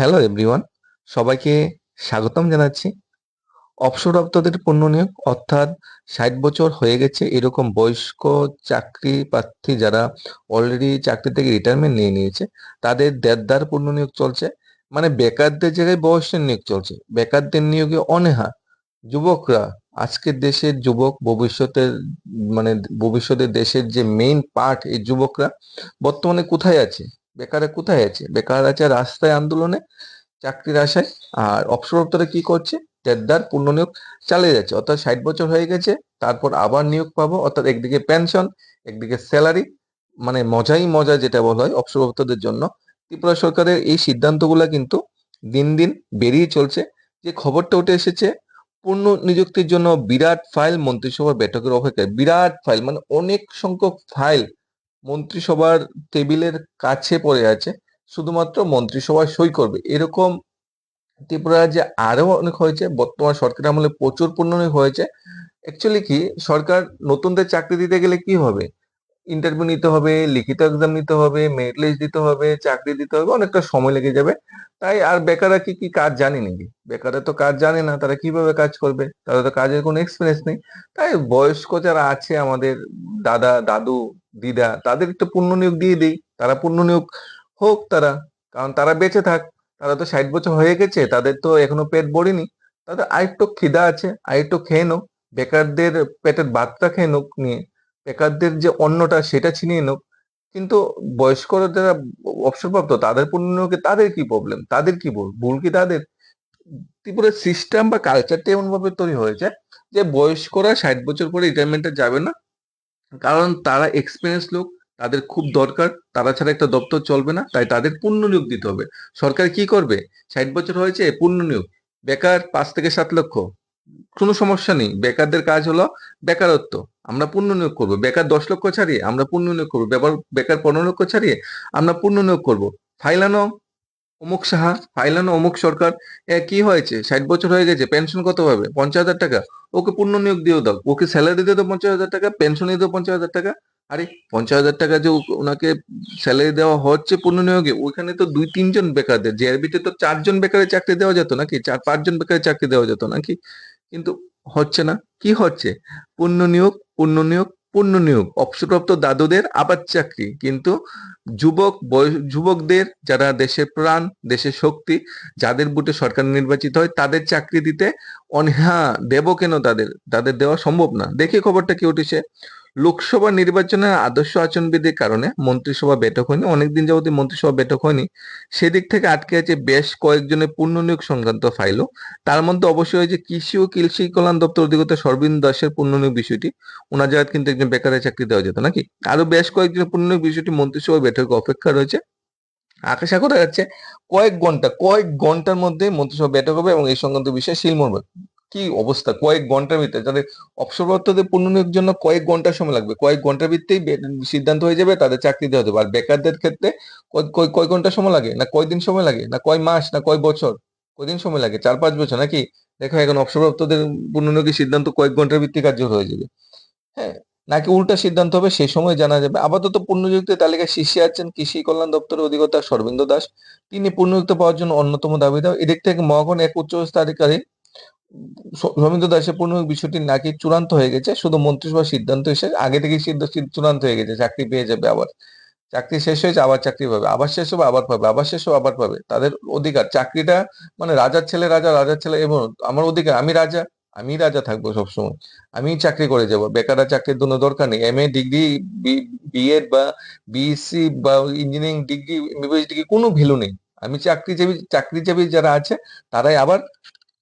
Hello everyone সবাইকে স্বাগতম জানাচ্ছি। অবসরপ্রাপ্তদের পূর্ণ নিয়োগ অর্থাৎ ষাট বছর হয়ে গেছে। এরকম বয়স্ক চাকরি প্রার্থী যারা অলরেডি চাকরি থেকে রিটায়ারমেন্ট নিয়ে নিয়েছে, তাদের দেড়দার পূর্ণ নিয়োগ চলছে। মানে বেকারদের জায়গায় বয়সের নিয়োগ চলছে। বেকারদের নিয়োগে অনেহা যুবকরা, আজকের দেশের যুবক, ভবিষ্যতের মানে ভবিষ্যতের দেশের যে মেইন পার্ট এই যুবকরা, বর্তমানে কোথায় আছে? বেকারে কোথায় আছে? বেকার আছে রাস্তায় আন্দোলনে, চাকরির আশায়, আর অবসরপ্রাপ্তরা কি করছে? দেড়দার পূর্ণ নিয়োগ চালিয়ে যাচ্ছে। অর্থাৎ ষাট বছর হয়ে গেছে, তারপর আবার নিয়োগ পাবো। অর্থাৎ একদিকে পেনশন একদিকে স্যালারি মানে মজাই মজা যেটা বলা হয় অবসরপ্রাপ্তদের জন্য। ত্রিপুরা সরকারের এই সিদ্ধান্তগুলো কিন্তু দিন দিন বেরিয়ে চলছে। যে খবরটা উঠে এসেছে, পূর্ণ নিযুক্তির জন্য বিরাট ফাইল মন্ত্রিসভার বৈঠকের অপেক্ষায়। বিরাট ফাইল মানে অনেক সংখ্যক ফাইল মন্ত্রিসভার টেবিলের কাছে পড়ে আছে, শুধুমাত্র মন্ত্রিসভায় সই করবে। এরকম ত্রিপুরা যে আরও অনেক হয়েছে, বর্তমান সরকার আমলে প্রচুর পূর্ণ হয়েছে। অ্যাকচুয়ালি কি, সরকার নতুনদের চাকরি দিতে গেলে কি হবে? ইন্টারভিউ নিতে হবে, লিখিত এক্সাম নিতে হবে মেরিট লিস্ট দিতে হবে, চাকরি দিতে হবে, অনেকটা সময় লেগে যাবে। তাই আর বেকাররা কি কি কাজ জানে নাকি? বেকাররা তো কাজ জানে না, তারা কীভাবে কাজ করবে? তারা তো কাজের কোনো এক্সপিরিয়েন্স নেই। তাই বয়স্ক যারা আছে আমাদের দাদা, দাদু, দিদা, তাদের একটু পূর্ণ নিয়োগ দিয়ে দিই। তারা পূর্ণ নিয়োগ হোক তারা, কারণ তারা বেঁচে থাক। তারা তো ষাট বছর হয়ে গেছে, তাদের তো এখনও পেট ভরেনি। তাদের আরেকটু খিদা আছে, আরেকটু খেয়ে নোক বেকারদের পেটের ভাতটা খেয়ে নোক নিয়ে। বেকারদের যে অন্নটা সেটা ছিনিয়ে নোক। কিন্তু বয়স্করা যারা অবসরপ্রাপ্ত, তাদের পূর্ণকে তাদের কি প্রবলেম তাদের কি ভুল? ভুল কি তাদের? ত্রিপুরার সিস্টেম বা কালচারটা এমন ভাবে তৈরি হয়েছে যে বয়স্করা ষাট বছর পরে রিটায়ারমেন্টে যাবে না। কারণ তারা এক্সপিরিয়েন্স লোক, তাদের খুব দরকার, তারা ছাড়া একটা দপ্তর চলবে না, তাই তাদের পূর্ণ নিয়োগ দিতে হবে। সরকার কি করবে? ষাট বছর হয়েছে পূর্ণ নিয়োগ। বেকার পাঁচ থেকে সাত লক্ষ। কোনো সমস্যা নেই। বেকারদের কাজ হলো বেকারত্ব। আমরা পূর্ণ নিয়োগ করব। বেকার দশ লক্ষ ছাড়িয়ে আমরা পূর্ণ নিয়োগ করব। বেকার বেকার পনেরো লক্ষ ছাড়িয়ে আমরা পূর্ণ নিয়োগ করব। ফাইলানো অমুক সাহা, ফাইলানো অমুক সরকার। কি হয়েছে? ষাট বছর হয়ে গেছে। পেনশন কত পাবে? পঞ্চাশ হাজার টাকা। ওকে পূর্ণ নিয়োগ দিয়েও দাও। ওকে স্যালারি দিয়ে দাও পঞ্চাশ হাজার টাকা, পেনশন দিয়ে দাও পঞ্চাশ হাজার টাকা। আরে, পঞ্চাশ হাজার টাকা যে ওনাকে স্যালারি দেওয়া হচ্ছে পূর্ণ নিয়োগে, ওইখানে তো দুই, তিনজন বেকারদের। জেআরবিতে তো চারজন বেকারের চাকরি দেওয়া যেত নাকি? চার, পাঁচজন বেকারের চাকরি দেওয়া যেত নাকি? কিন্তু হচ্ছে না। কি হচ্ছে? পূর্ণ নিয়োগ পূর্ণ নিয়োগ পূর্ণ নিয়োগ। অবসরপ্রাপ্ত দাদুদের আবার চাকরি। কিন্তু যুবক যুবকদের যারা দেশের প্রাণ, দেশের শক্তি, যাদের বুটে সরকার নির্বাচিত হয়, তাদের চাকরি দিতে অনীহা দেব কেন তাদের? তাদের দেওয়া সম্ভব না। দেখে খবরটা কি উঠেছে। লোকসভা নির্বাচনের আদর্শ আচরণবিধির কারণে মন্ত্রিসভা বৈঠক হয়নি, অনেকদিন যাবত মন্ত্রিসভা বৈঠক হয়নি। সেদিক থেকে আটকে আছে বেশ কয়েকজনের পূর্ণ নিয়োগ সংক্রান্ত ফাইলও। তার মধ্যে অবশ্যই হয়েছে কৃষি ও কৃষি কল্যাণ দপ্তর অধিকর্তা সর্বিন্দু দাসের পূর্ণ নিয়োগ বিষয়টি। ওনার জায়গায় কিন্তু একজন বেকারের চাকরি দেওয়া যেত নাকি? আরও বেশ কয়েকজনের পূর্ণ নিয়োগ বিষয়টি মন্ত্রিসভা বৈঠকে অপেক্ষা রয়েছে। আকাশা করা যাচ্ছে কয়েক ঘণ্টা, কয়েক ঘণ্টার মধ্যে মন্ত্রিসভা বৈঠক হবে এবং এই সংক্রান্ত বিষয়ে শিলমোড় হবে। কি অবস্থা? কয়েক ঘণ্টার ভিতরে। যাদের অবসরপ্রাপ্তদের পুনর্নিয়োগের জন্য কয়েক ঘণ্টা সময় লাগবে। কয়েক ঘণ্টার ভিত্তেই সিদ্ধান্ত হয়ে যাবে তাদের চাকরি দেওয়া যাবে আর বেকারদের ক্ষেত্রে কয়- ঘণ্টা সময় লাগে? না কয়দিন সময় লাগে? না কয় মাস? না কয় বছর? কয়দিন সময় লাগে? চার, পাঁচ বছর নাকি? দেখো, এখন অবসরপ্রাপ্তদের পুনর্নিয়োগের সিদ্ধান্ত কয়েক ঘণ্টার ভিত্তিক কার্যকর হয়ে যাবে। হ্যাঁ নাকি উল্টা সিদ্ধান্ত হবে সেই সময় জানা যাবে। আপাতত পূর্ণযুক্তির তালিকায় শীর্ষে আছেন, কৃষি কল্যাণ দপ্তরের অধিকর্তা সর্বেন্দ্র দাস। তিনি পূর্ণযুক্ত পাওয়ার জন্য অন্যতম দাবিদার। এদিক থেকে মহাগণ এক উচ্চস্থ আধিকারী রবীন্দ্র দাসের পূর্ণ বিষয়টি নাকি চূড়ান্ত হয়ে গেছে, শুধু মন্ত্রিসভার সিদ্ধান্ত এসে আগে থেকে সিদ্ধান্ত চূড়ান্ত হয়ে গেছে, চাকরি পেয়ে যাবে আবার। চাকরি শেষ হয়েছে আবার চাকরি পাবে, আবার শেষ হবে, আবার পাবে, আবার শেষ হবে, আবার পাবে। তাদের অধিকার, চাকরিটা মানে রাজার ছেলে রাজা, রাজার ছেলে এবং আমার অধিকার, আমি রাজা আমি রাজা থাকব সবসময়, আমি চাকরি করে যাব, বেকাররা চাকরির জন্য দরকার নেই এম এ ডিগ্রি বিএড বা বিএসসি বা ইঞ্জিনিয়ারিং ডিগ্রি এমবিবিএস ডিগ্রি কোনো ভ্যালু নেই। আমি চাকরিজীবী চাকরিজীবী যারা আছে, তারাই আবার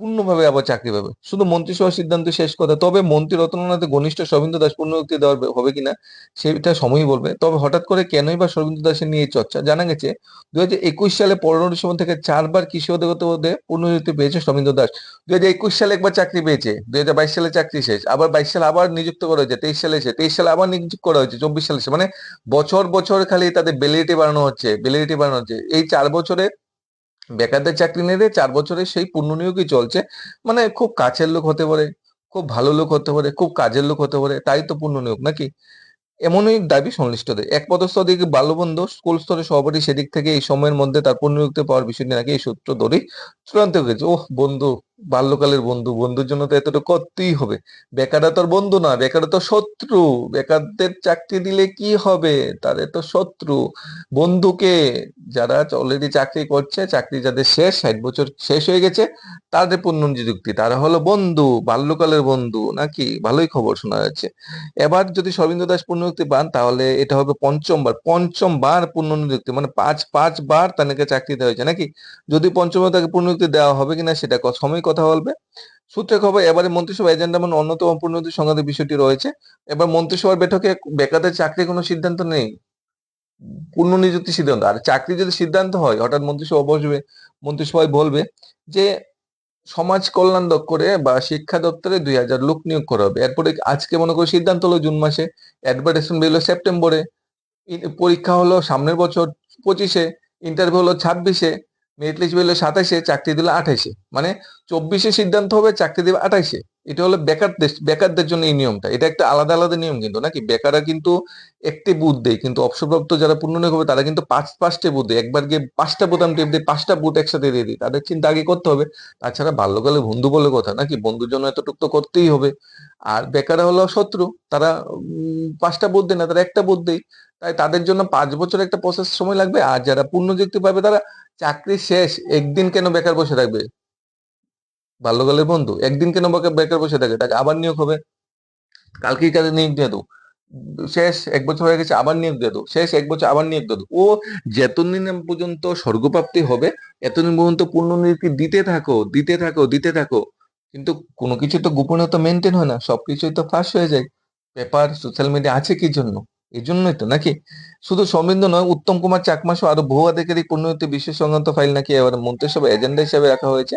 পূর্ণভাবে আবার চাকরি পাবে। শুধু মন্ত্রিসভার সিদ্ধান্ত শেষ কথা, তবে মন্ত্রী রতননাথ ঘনিষ্ঠ সবিন্দ্র দাস পূর্ণযুক্তি দেওয়ার হবে কিনা, সেটা সময়ই বলবে। তবে হঠাৎ করে কেনই বা সবিন্দ্র দাসের নিয়ে চর্চা? জানা গেছে দু হাজার একুশ সালে ডিসেম্বর থেকে চারবার কৃষি অধিগত পদে পূর্ণযুক্তি পেয়েছে সবিন্দ্র দাস। দুই হাজার একুশ সালে একবার চাকরি পেয়েছে দুই হাজার বাইশ সালে চাকরি শেষ, আবার বাইশ সালে আবার নিযুক্ত করা হয়েছে, তেইশ সালে এসে, তেইশ সালে আবার নিযুক্ত করা হয়েছে, চব্বিশ সালে এসে। মানে বছর বছর খালি তাদের বেলিডিটি বাড়ানো হচ্ছে বেলিডিটি বাড়ানো হচ্ছে। এই চার বছরে বেকারদের চাকরি নিয়ে চার বছরে সেই পুনর্নিয়োগই চলছে মানে খুব কাছের লোক হতে পারে, খুব ভালো লোক হতে পারে, খুব কাজের লোক হতে পারে, তাই তো পুনর্নিয়োগ নাকি? এমনই দাবি সংশ্লিষ্টদের। এক পদস্থ দিকে বালবন্ধ, স্কুল স্তরে সভাপতি সেদিক থেকে এই সময়ের মধ্যে তার পূর্ণ নিয়োগ পাওয়ার বিষয়টি নাকি এই সূত্র ধরেই চূড়ান্ত হয়েছে। ওহ, বন্ধু। বাল্যকালের বন্ধু, বন্ধুর জন্য তো এতটা করতেই হবে। বেকাররা তোর বন্ধু না, বেকাররা তো শত্রু। বেকারদের চাকরি দিলে কি হবে? তাদের তো শত্রু। বন্ধুকে যারা অলরেডি চাকরি করছে, চাকরি যাদের শেষ, ষাট বছর শেষ হয়ে গেছে, তাদের পুনর্নিযুক্তি। তারা হলো বন্ধু, বাল্যকালের বন্ধু নাকি? ভালোই খবর শোনা যাচ্ছে। এবার যদি সবিন্দ্র দাস পুনর্নিযুক্তি পান, তাহলে এটা হবে পঞ্চমবার। পঞ্চমবার পুনর্নিযুক্তি মানে পাঁচ, পাঁচবার তাদেরকে চাকরি দেওয়া হয়েছে নাকি? যদি পঞ্চমবার তাকে পুনর্নিযুক্তি দেওয়া হবে কিনা, সেটা সময় কথা বলবে। সূত্রে খবর, এবারে মন্ত্রিসভা এজেন্ডা মানে অন্যতম পুনর্নিযুক্তি সংক্রান্ত বিষয়টি রয়েছে। এবার মন্ত্রিসভার বৈঠকে বেকারদের চাকরির কোনো সিদ্ধান্ত নেই। পূর্ণ পুনর্নিযুক্তি সিদ্ধান্ত। আর চাকরি যদি সিদ্ধান্ত হয়, হঠাৎ মন্ত্রিসভা বসবে, মন্ত্রিসভায় বলবে যে সমাজ কল্যাণ দপ্তরে বা শিক্ষা দপ্তরে দুই হাজার লোক নিয়োগ করা হবে। এরপরে আজকে মনে করি সিদ্ধান্ত হলো জুন মাসে। অ্যাডভার্টাইজমেন্ট বেরোলো সেপ্টেম্বরে। পরীক্ষা হলো সামনের বছর পঁচিশে। ইন্টারভিউ হলো ছাব্বিশে। মেরিট লিস্ট বেরোলো সাতাশে চাকরি দিল আঠাইশে। মানে চব্বিশে সিদ্ধান্ত হবে, চাকরি দেবে আঠাইশে। এটা হলো বেকারদের বেকারদের জন্য এই নিয়মটা। এটা একটা আলাদা আলাদা নিয়ম কিন্তু, নাকি? বেকাররা কিন্তু একটি বুথ দেয়, কিন্তু অবসরপ্রাপ্ত যারা পূর্ণনিয়োগ হবে, তারা কিন্তু পাঁচ, পাঁচটি বুথ দেয়। একবার গিয়ে পাঁচটা বোতাম টেপ দিয়ে পাঁচটা বুথ একসাথে দিয়ে দিই তাদের চিন্তা আগে করতে হবে। তাছাড়া বাল্যকালে বন্ধু বলে কথা, নাকি? বন্ধুর জন্য এতটুকু তো করতেই হবে। আর বেকাররা হলো শত্রু। তারা পাঁচটা বুথ দেয় না, তারা একটা বুথ দেয়। তাই তাদের জন্য পাঁচ বছর একটা প্রসেস সময় লাগবে। আর যারা পূর্ণযুক্তি পাবে, তারা চাকরি শেষ, একদিন কেন বেকার বসে থাকবে? বাল্যকালের বন্ধু, একদিন কেন বেকার বসে থাকে? তাকে আবার নিয়োগ হবে। কালকেই কাজে নিয়োগ দিয়ে দেবো। শেষ এক বছর হয়ে গেছে, আবার নিয়োগ দিয়ে দেবো। শেষ এক বছর আবার নিয়োগ দিয়ে দেবো। ও যতদিন পর্যন্ত স্বর্গপ্রাপ্তি হবে, এতদিন পর্যন্ত পুনর্নিযুক্তি দিতে থাকো দিতে থাকো দিতে থাকো। কিন্তু কোনো কিছু তো গোপনীয়তা মেনটেন হয় না। সবকিছুই তো ফাঁস হয়ে যায়। পেপার সোশ্যাল মিডিয়া আছে কি জন্য? এই জন্যই তো, নাকি? শুধু সৌমেন্দ্র নয়, উত্তম কুমার চাকমা সহ আরও বহু আধিকারিক পুনর্নিযুক্তি বিশেষ সংক্রান্ত ফাইল নাকি এবার মন্ত্রিসভা এজেন্ডা হিসেবে রাখা হয়েছে।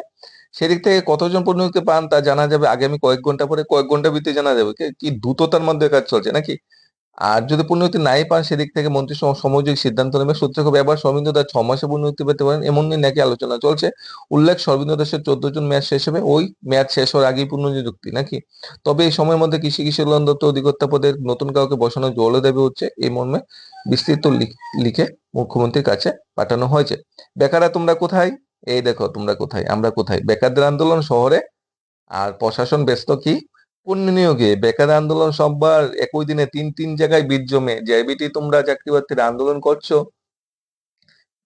সেদিক থেকে কতজন পুনর্নিযুক্তি পান তা জানা যাবে? আগামী কয়েক ঘণ্টা পরে কয়েক ঘণ্টা ভিতরে জানা যাবে। কি দ্রুততার মধ্যে কাজ চলছে, নাকি? আর যদি পুনর্নিযুক্তি নাই পান, সেদিক থেকে মন্ত্রী সমযোগী সিদ্ধান্ত নেবে। সূত্রে খবর এবার সর্বিন্দ দাস ছ মাসে পুনর্নিযুক্তি পেতে পারেন, এমন নিয়ে নাকি আলোচনা চলছে। উল্লেখ সর্বিন্দ দাসের চোদ্দ জন ম্যাচ শেষ হবে। ওই ম্যাচ শেষ হওয়ার আগেই পুনর্নিযুক্তি নাকি? তবে এই সময়ের মধ্যে কৃষি কৃষি কল্যাণ দপ্তর অধিকর্তা পদের নতুন কাউকে বসানোর জোরও দেবে হচ্ছে, এই মর্মে বিস্তৃত লিখ- মুখ্যমন্ত্রীর কাছে পাঠানো হয়েছে। বেকাররা তোমরা কোথায়? এই দেখো, তোমরা কোথায়, আমরা কোথায়? বেকারদের আন্দোলন শহরে, আর প্রশাসন ব্যস্ত কি? পুনর্নিয়োগে বেকার আন্দোলন সববার একই দিনে তিন তিন জায়গায় বীর জমে। জেবিটি তোমরা চাকরি প্রার্থীরা আন্দোলন করছ।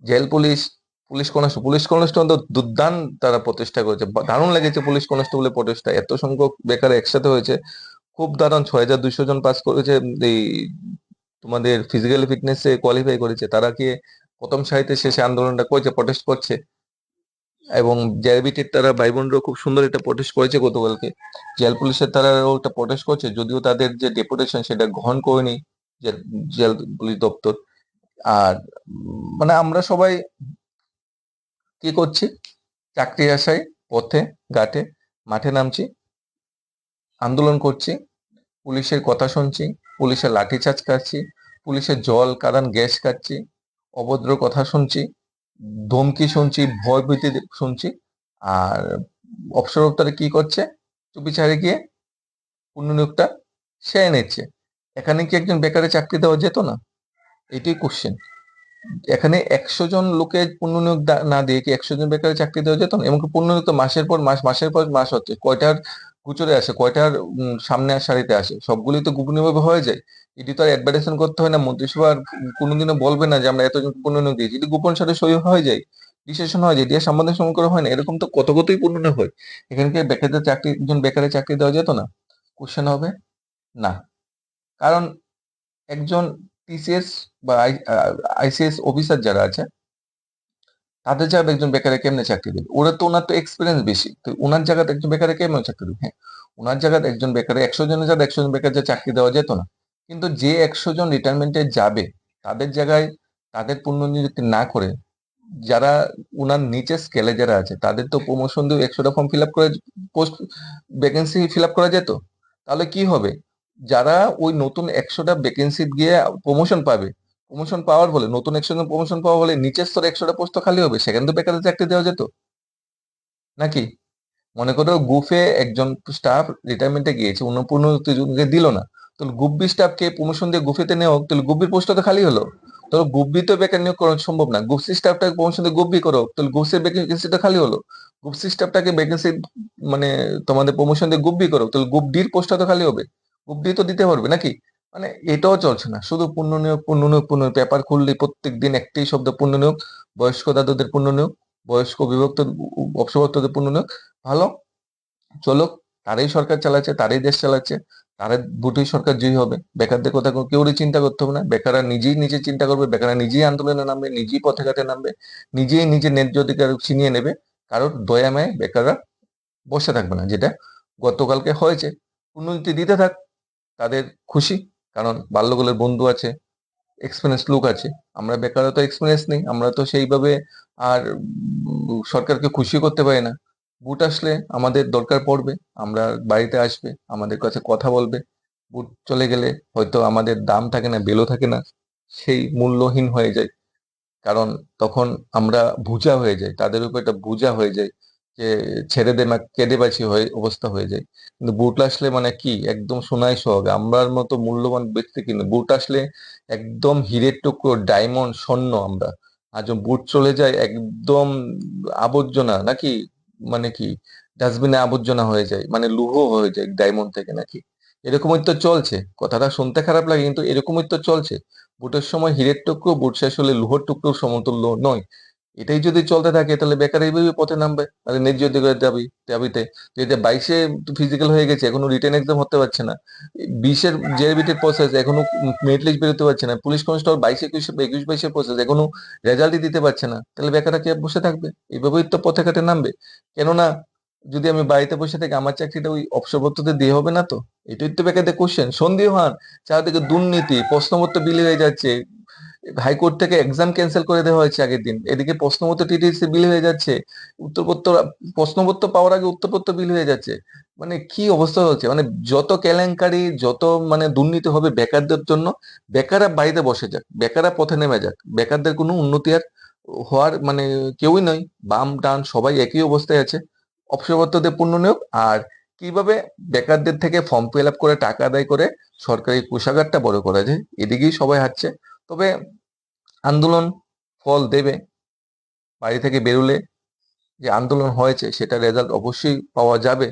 Jail police police constable police constable তো দুর্দান্ত তারা প্রচেষ্টা করেছে। দারুণ লেগেছে পুলিশ কনস্টেবলের প্রচেষ্টা এত সংখ্যক বেকার একসাথে হয়েছে। খুব দারুণ, ছয় হাজার দুইশো জন পাস করেছে। এই তোমাদের ফিজিক্যাল ফিটনেসে কোয়ালিফাই করেছে। তারা কি প্রথম সারিতে শেষে আন্দোলনটা করেছে প্রটেস্ট করছে। এবং জেআরবিটির তারা ভাই বোনরাও খুব সুন্দর একটা প্রটেস্ট করেছে গতকালকে। জেল পুলিশের তারাও একটা প্রটেস্ট করছে, যদিও তাদের যে ডেপুটেশন সেটা গ্রহণ করেনি জেল পুলিশ দপ্তর। আর মানে আমরা সবাই কি করছি? চাকরি আশায় পথে, ঘাটে, মাঠে নামছি, আন্দোলন করছি, পুলিশের কথা শুনছি, পুলিশের লাঠিচার্জ খাচ্ছি পুলিশের জল, কাদান, গ্যাস খাচ্ছি অভদ্র কথা শুনছি ধমকি শুনছি, ভয় ভীতি শুনছি। আর অবসরপ্তরে কি করছে? চুপি ছাড়ে গিয়ে পুনর্নিয়োগটা সেরে নিচ্ছে। এখানে কি একজন বেকারে চাকরি দেওয়া যেত না? এটাই কোশ্চেন এখানে একশো জন লোকের পুনর্নিয়োগ না দিয়ে কি একশো জন বেকারে চাকরি দেওয়া যেত না? এমনকি পুনর্নিয়োগ তো মাসের পর মাস, মাসের পর মাস হচ্ছে। কয়টার গুচরে আসে, কয়টার সামনে আর সারিতে আসে সবগুলি তো গোপনীয়ভাবে হয়ে যায়। এটি তো আর অ্যাডভার্টাইজমেন্ট করতে হয় না মন্ত্রিসভার কোনোদিনও বলবে না যে আমরা এতজন পুনর্নিয়োগ দিয়েছি এটি গোপন সারে সই হয়ে যায় ডিসিশন হয় যায় দিয়ে সাংবাদিক সম্মান করা হয় না, এরকম তো কত কতই পুনর্নিয়োগ হয়। এখানে কি বেকারদের চাকরি, একজন বেকারের চাকরি দেওয়া যেত না? কোশ্চেন হবে, না। কারণ একজন টিসিএস বা আইসিএস অফিসার যারা আছে তাদের জায়গায় একজন বেকারে কেমনে চাকরি দেবে? ওরা তো ওনার তো এক্সপিরিয়েন্স বেশি। তো ওনার জায়গাতে একজন বেকারে কেমন চাকরি দেবে? হ্যাঁ ওনার জায়গাতে একজন বেকারে একশো জনের জায়গায় একশো জন বেকার যে চাকরি দেওয়া যেত না। কিন্তু যে একশো জন রিটায়ারমেন্টে যাবে, তাদের জায়গায় তাদের পুনর্নিযুক্তি না করে যারা ওনার নিচে স্কেলে যারা আছে, তাদের তো প্রমোশন দিয়ে একশোটা ফর্ম ফিল আপ করে পোস্ট ভ্যাকেন্সি ফিল আপ করা যেত। তাহলে কি হবে? যারা ওই নতুন একশোটা ভ্যাকেন্সি গিয়ে প্রমোশন পাবে প্রমোশন পাওয়ার বলে নতুন একশো জন প্রমোশন পাওয়া বলে নিচের স্তরে একশোটা পোস্ট খালি হবে সেখানে তো বেকারের চাকরি দেওয়া যেত। নাকি? মনে করো গুফে একজন স্টাফ রিটায়ারমেন্টে গিয়েছে উনপূর্ণকে দিল না। তাহলে গুব্বি স্টাফকে প্রমোশন দিয়ে গুফিতে হোক, তাহলে গুব্বির পোস্টটা তো খালি হলো। তাহলে গুব্বি তো বেকার নিয়োগ করা সম্ভব না। গুপসি স্টাফটাকে প্রমোশন দিয়ে গুব্বি করো তাহলে গুপসির ভ্যাকেন্সিটা খালি হলো। গুপসি স্টাফটাকে ভ্যাকেন্সি মানে তোমাদের প্রমোশন দিয়ে গুব্বি করো তাহলে গ্রুপ ডির পোস্টটা তো খালি হবে। গ্রুপ ডি তো দিতে পারবে নাকি? মানে এটাও চলছে না। শুধু পুনর্নিয়োগ পুনর্নিয়োগ পুনর্নিয়োগ পেপার খুললে প্রত্যেক দিন একটাই শব্দ পূর্ণ নিয়োগ, বয়স্ক দাদুদের পূর্ণ নিয়োগ, বয়স্ক বিভক্ত পূর্ণ নিয়োগ। ভালো চলো তারাই সরকার চালাচ্ছে, তারাই দেশ চালাচ্ছে, তারা দুটোই সরকার জয়ী হবে। বেকারদের কথা কেউরই চিন্তা করতে হবে না। বেকাররা নিজেই নিজে চিন্তা করবে, বেকাররা নিজেই আন্দোলনে নামবে, নিজেই পথে ঘাটে নামবে, নিজেই নিজের ন্যায্য অধিকার ছিনিয়ে নেবে। কারোর দয়াময় বেকাররা বসে থাকবে না, যেটা গতকালকে হয়েছে। উন্নতি দিতে থাক, তাদের খুশি। কারণ বাল্যগুলোর বন্ধু আছে এক্সপিরিয়েন্স লোক আছে, আমরা বেকাররা তো এক্সপিরিয়েন্স নেই, আমরা তো সেইভাবে আর সরকারকে খুশি করতে পারি না। বুট আসলে আমাদের দরকার পড়বে, আমরা বাড়িতে আসবে, আমাদের কাছে কথা বলবে বুট চলে গেলে হয়তো আমাদের দাম থাকে না বেলো থাকে না, সেই মূল্যহীন হয়ে যায়। কারণ তখন আমরা বুঝা হয়ে যাই, তাদের উপর একটা বুঝা হয়ে যায় যে ছেড়ে দে না, কেঁদে বাঁচি হয়ে, অবস্থা হয়ে যায়। কিন্তু বুট আসলে মানে কি? একদম সোনায় সোহাগে। আমরার মতো মূল্যবান ব্যক্তি কিন্তু বুট আসলে একদম হীরের টুকরো, ডায়মন্ড, স্বর্ণ আমরা। আর যখন বুট চলে যায়, একদম আবর্জনা নাকি? মানে কি? ডাস্টবিনে আবর্জনা হয়ে যায় মানে লুহ হয়ে যায় ডায়মন্ড থেকে নাকি? এরকমই তো চলছে। কথাটা শুনতে খারাপ লাগে, কিন্তু এরকমই তো চলছে। বুটের সময় হীরের টুকরো, বুট শেষ হলে লোহর টুকরোর সমতুল্য নয়। এটাই যদি চলতে থাকে, তাহলে বেকার এইভাবে পথে নামবে। তাহলে ন্যায্য অধিকারের দাবি, দাবিতে। এটা বাইশে ফিজিক্যাল হয়ে গেছে, এখনও রিটেন এক্সাম হতে পারছে না। বিশের জেবিটির প্রসেস এখনও মেরিট লিস্ট বেরোতে পারছে না। পুলিশ কনস্টেবল বাইশ একুশ একুশ বাইশের প্রসেস এখনও রেজাল্টই দিতে পারছে না। তাহলে বেকাররা কে বসে থাকবে? এইভাবেই তো পথে ঘাটে নামবে। কেননা, যদি আমি বাড়িতে বসে থাকি, আমার চাকরিটা ওই অবসরপ্রাপ্তদের দিয়ে হবে না তো? এটাই তো বেকারদের কোশ্চেন সন্দেহান চারদিকে দুর্নীতি, প্রশ্নপত্র বিলি হয়ে যাচ্ছে। হাইকোর্ট থেকে এক্সাম ক্যান্সেল করে দেওয়া হয়েছে আগের দিন। এদিকে প্রশ্নপত্র টিটিসি বিল হয়ে যাচ্ছে। উত্তরপত্র, প্রশ্নপত্র পাওয়ার আগে উত্তরপত্র বিল হয়ে যাচ্ছে। মানে কি অবস্থা হচ্ছে? মানে যত কেলেঙ্কারি, যত মানে দুর্নীতি হবে বেকারদের জন্য, বেকাররা বাড়িতে বসে যাক, বেকাররা পথে নেমে যাক। বেকারদের কোনো উন্নতি আর হওয়ার মানে কেউই নয়। বাম ডান সবাই একই অবস্থায় আছে। অবসরপত্রদের পূর্ণ পুনর্নিয়োগ আর কীভাবে বেকারদের থেকে ফর্ম ফিল আপ করে টাকা আদায় করে সরকারি কোষাগারটা বড় করা যায়? এদিকেই সবাই হাঁটছে। তবে আন্দোলন ফল দেবে। বাড়ি থেকে বেরোলে যে আন্দোলন হয়েছে, সেটা রেজাল্ট অবশ্যই পাওয়া যাবে।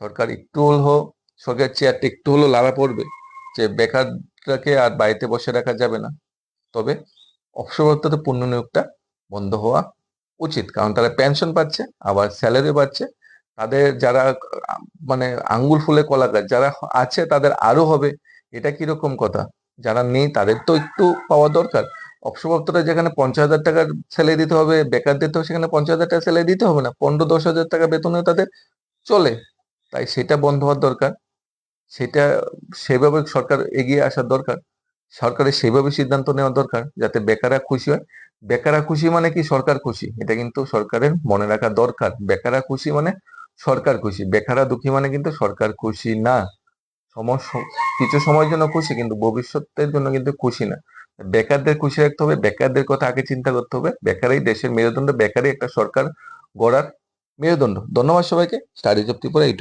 সরকার একটু হলেও সরকার চেয়ারটা একটু হলেও লাড়া পড়বে যে বেকারটাকে আর বাড়িতে বসে রাখা যাবে না। তবে অবসরপ্রাপ্ত নিয়োগটা বন্ধ হওয়া উচিত। কারণ তারা পেনশন পাচ্ছে, আবার স্যালারি পাচ্ছে। তাদের যারা মানে আঙ্গুল ফুলে কলা গাছ যারা আছে তাদের আরও হবে। এটা কীরকম কথা? যারা নেই তাদের তো একটু পাওয়া দরকার। অবসরপ্রাপ্তরা যেখানে পঞ্চাশ হাজার টাকার স্যালারি দিতে হবে বেকারদের তো সেখানে পঞ্চাশ হাজার টাকা স্যালারি দিতে হবে না, পনেরো দশ হাজার টাকা বেতনে তাদের চলে। তাই সেটা বন্ধ হওয়ার দরকার। সেটা সেভাবে সরকার এগিয়ে আসার দরকার। সরকারের সেভাবে সিদ্ধান্ত নেওয়া দরকার, যাতে বেকাররা খুশি হয়। বেকাররা খুশি মানে কি? সরকার খুশি। এটা কিন্তু সরকারের মনে রাখা দরকার। বেকাররা খুশি মানে সরকার খুশি। বেকাররা দুঃখী মানে কিন্তু সরকার খুশি না। সমস্যা কিছু সময়ের জন্য খুশি, কিন্তু ভবিষ্যতের জন্য কিন্তু খুশি না। বেকারদের খুশি রাখতে হবে, বেকারদের কথা আগে চিন্তা করতে হবে। বেকারই দেশের মেরুদণ্ড, বেকারই একটা সরকার গড়ার মেরুদণ্ড। ধন্যবাদ সবাইকে। স্টাডি চুক্তি ত্রিপুরা ইউটিউব